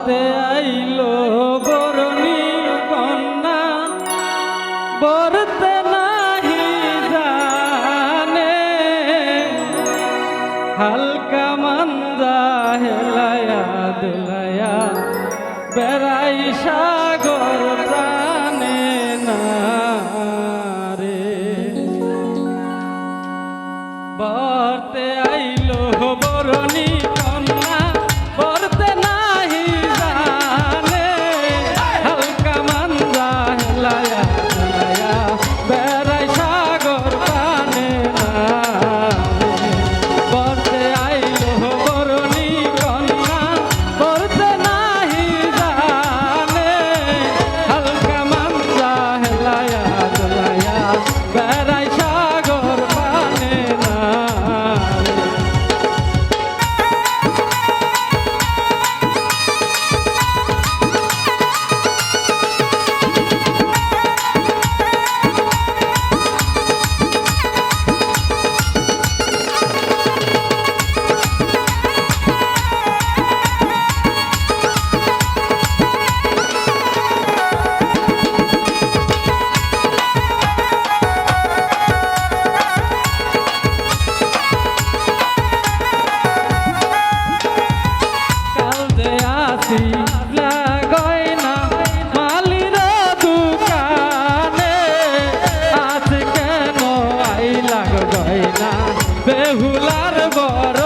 হাতে আইলো বরণী কন্যা। বরতে নাহি জানে। হালকা মন্দা হেলায়া দুলায়া। বেড়াই সাগর প্রা ভুলার বর